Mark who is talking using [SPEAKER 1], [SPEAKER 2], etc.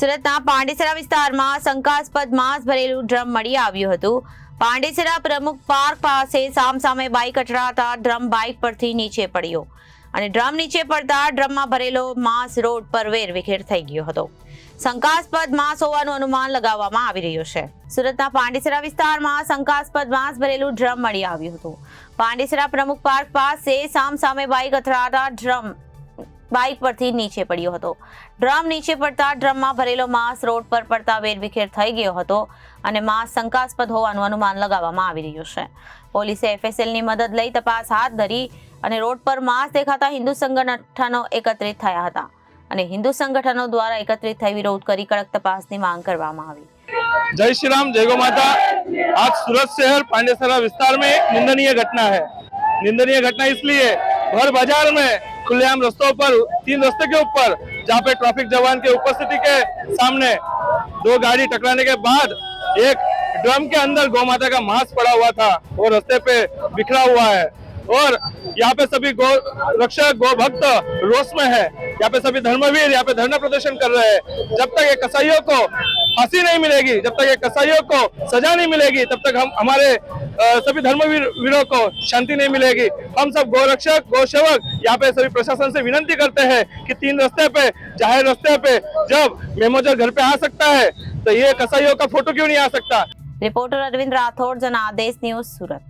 [SPEAKER 1] સુરતના પાંડેસરા વિસ્તારમાં શંકાસ્પદ માંસ ભરેલું ડ્રમ મળી આવ્યું હતું. પાંડેસરા પ્રમુખ પાર્ક પાસે સામસામે બાઇક અથડાતા ડ્રમ બાઇક પરથી નીચે પડ્યો અને ડ્રમ નીચે પડતા ડ્રમમાં ભરેલો માંસ રોડ પર વેરવિખેર થઈ ગયો હતો. શંકાસ્પદ માંસ હોવાનું અનુમાન લગાવવામાં આવી રહ્યું છે. સુરતના પાંડેસરા વિસ્તારમાં શંકાસ્પદ માંસ ભરેલું ડ્રમ મળી આવ્યું હતું. પાંડેસરા પ્રમુખ પાર્ક પાસે સામસામે બાઇક અથડાતા ડ્રમ બાઇક પરથી નીચે પડ્યો હતો ડ્રમ નીચે પડતા ડ્રમમાં ભરેલો માંસ રોડ પર પડતા વેરવિખેર થઈ ગયો હતો અને માંસ શંકાસ્પદ હોવાનું અનુમાન લગાવવામાં આવી રહ્યું છે પોલીસે એફએસએલની મદદ લઈ તપાસ હાથ ધરી અને રોડ પર માંસ દેખાતા હિન્દુ સંગઠનો એકત્રિત થયા હતા અને હિન્દુ સંગઠનો દ્વારા એકત્રિત થઈ વિરોધ કરી કડક તપાસની માંગ કરવામાં આવી
[SPEAKER 2] जय श्री राम जय गो माता आज सूरत शहर पांडेसरा विस्तार में एक निंदनीय घटना है निंदनीय घटना इसलिए भर बाजार में खुलेआम रस्तों पर, तीन रस्ते के ऊपर, जहाँ पे ट्रैफ़िक जवान के उपस्थिति के सामने दो गाड़ी टकराने के बाद एक ड्रम के अंदर गौ माता का मांस पड़ा हुआ था वो रस्ते पे बिखरा हुआ है। और यहाँ पे सभी गो रक्षक गो भक्त रोष में है। यहाँ पे सभी धर्मवीर, यहाँ पे धरना प्रदर्शन कर रहे हैं। जब तक ये कसाईयों को फांसी नहीं मिलेगी, जब तक ये कसाईयों को सजा नहीं मिलेगी, तब तक हम, हमारे सभी धर्मवीरों को शांति नहीं मिलेगी। हम सब गोरक्षक गौसेवक यहाँ पे सभी प्रशासन से विनती करते हैं कि तीन रस्ते पे चाहे रस्ते पे जब मेमोजर घर पे आ सकता है तो ये कसाईयों का फ़ोटो क्यों नहीं आ सकता?
[SPEAKER 1] रिपोर्टर अरविंद राठौड़ जनादेश न्यूज़, सूरत।